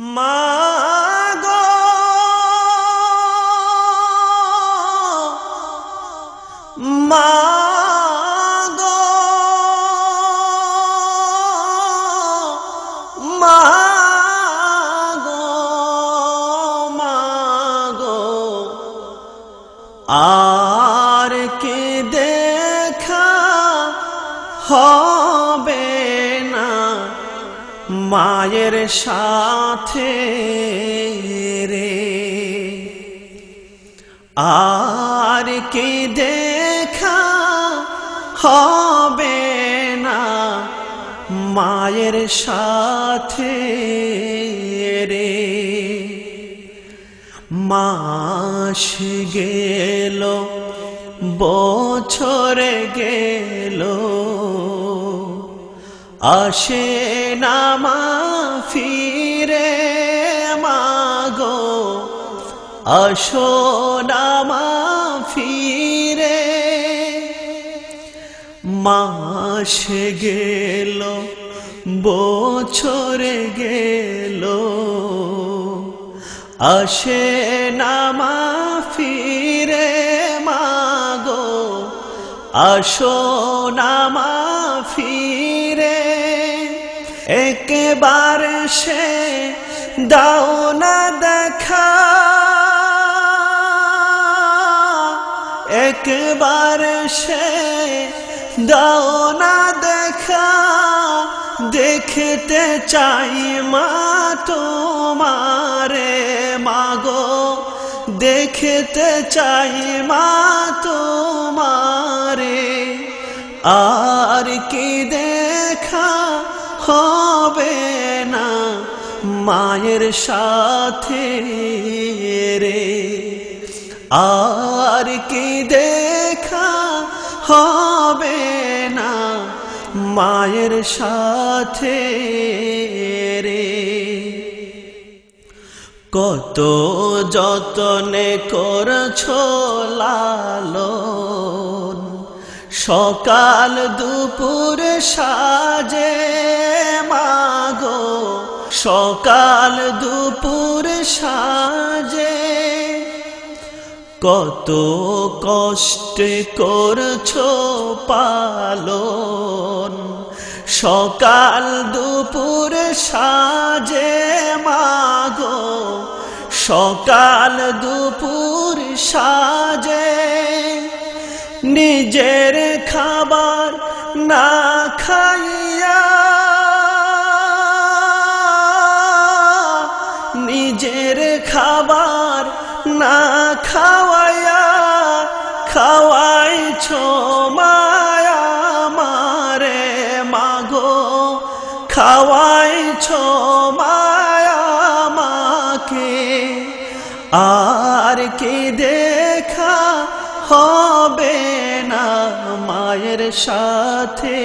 মাগো। মাগো। মাগো মাগো। আর কে দেখা হবে? মায়ের সাথে রে। আর কি দেখা হবে না মায়ের সাথে রে। মাস গেল, বছরে গেল আসে না মা ফিরে মাগো, আসো না মা ফিরে মাস গেল, বছরে গেল, আসে না মা ফিরে মাগো, আসো না মা ফিরে একবার সে দাও না দেখা। একবার সে দাও না দেখা। দেখতে চাই মা তোমারে, মাগো। দেখতে চাই মা তোমারে। আর কি দেখা হবে না মায়ের সাথে রে। আর কি দেখা হবে না মায়ের সাথে রে। কত যতনে করছ লালন সকাল দুপুর সাজে মাগো। সকাল দুপুর সাজে। কত কষ্টে করছ পালন। সকাল দুপুর সাজে মাগো। সকাল দুপুর সাজে নিজের খাবার না খাইয়া নিজের খাবার না খাওয়াইয়া খাওয়াইছ মায়া মারে মাগো খাওয়াইছ সাথে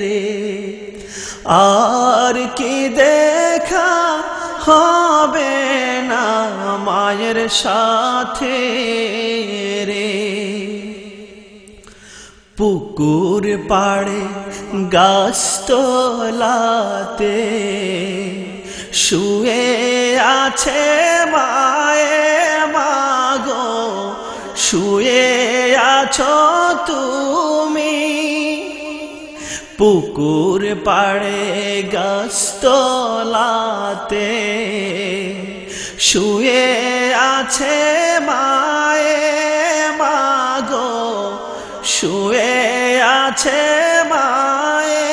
রে। আর কি দেখা হবে না মায়ের সাথে রে? পুকুর পাড়ে গাছতলাতে শুয়ে আছে মায়ে মাগো। শুয়ে আছো তুমি? পুকুর পাড়ে গাছতলাতে শুয়ে আছে মায়ে মাগো। শুয়ে আছে মায়ে।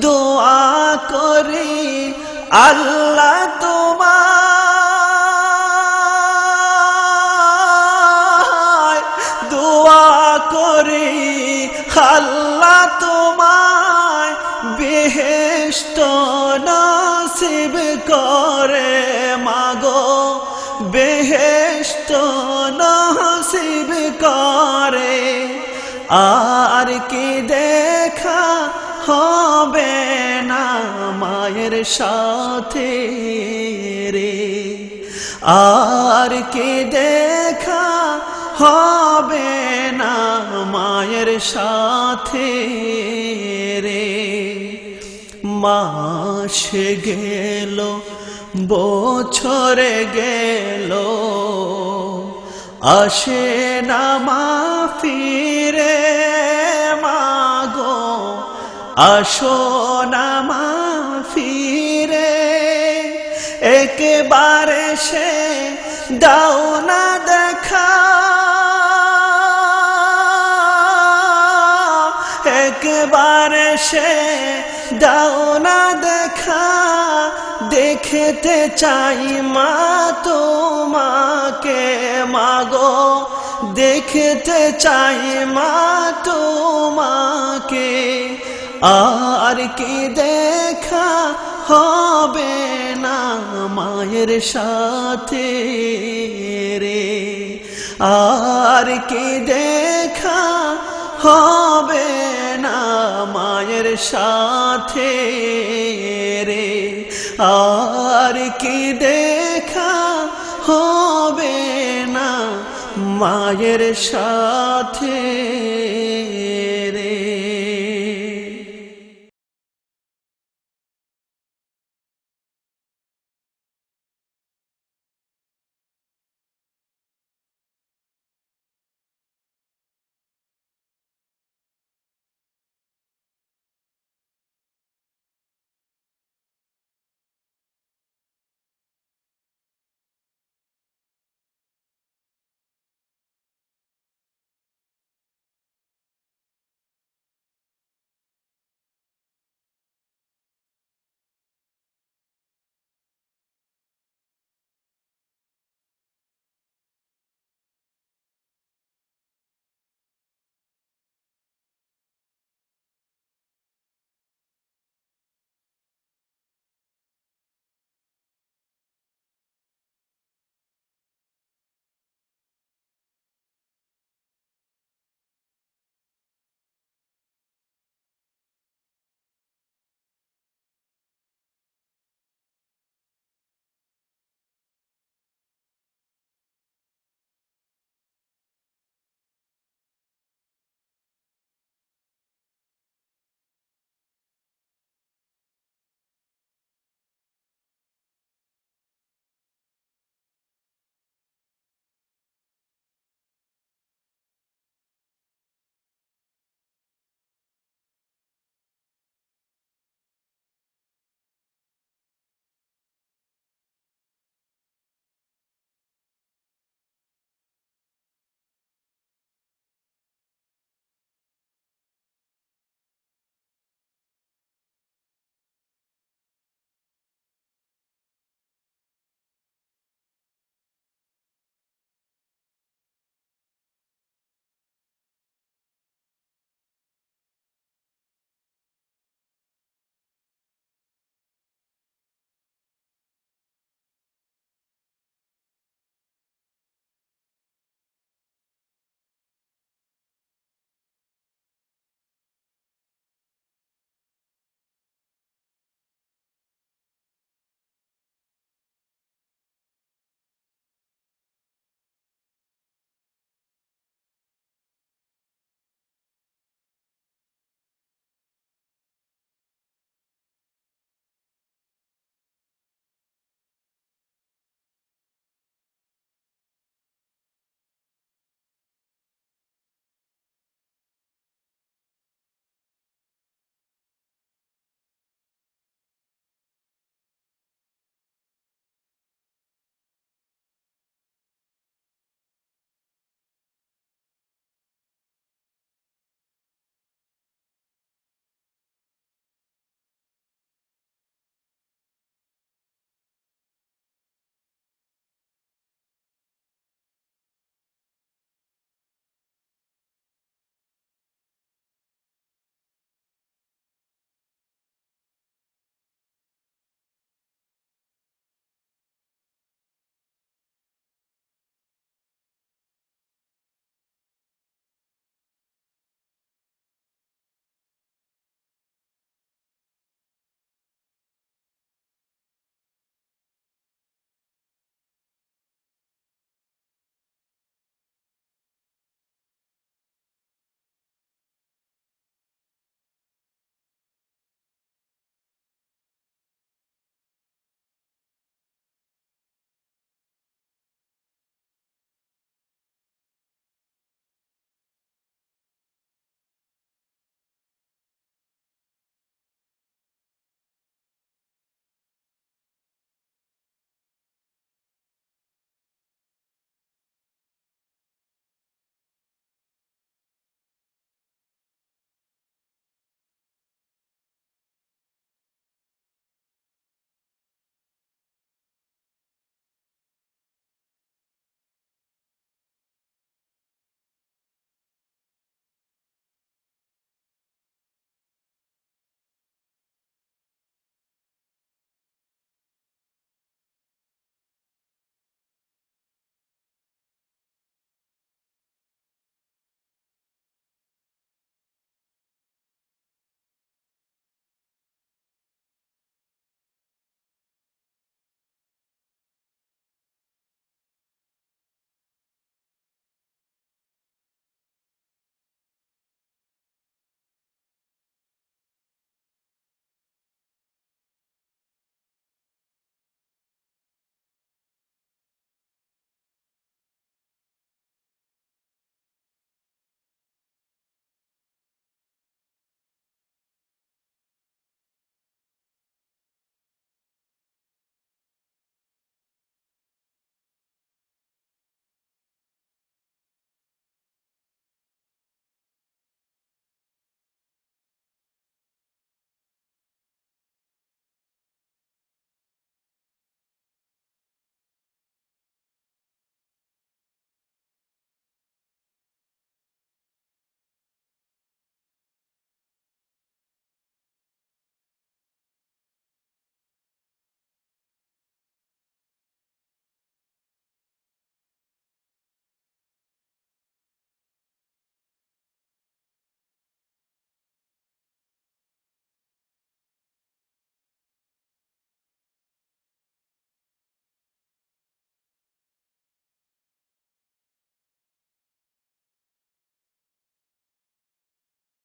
দোয়া করি আল্লাহ তোমার আর কি দেখা হবে না মায়ের সাথে রে? আর কি দেখা হবে না মায়ের সাথে রে? মাসে গেল, বছরে গেল, আসে না মা ফিরে। আসো না মা ফিরে একেবারে সে দাও না দেখা। একবারে সে দাও না দেখা, দেখতে চাই মা তোমাকে। মাগো, দেখতে চাই মা তোমাকে। আর কি দেখা হবে না মায়ের সাথে রে? আর কি দেখা হবে না মায়ের সাথে রে? আর কি দেখা হবে না মায়ের সাথে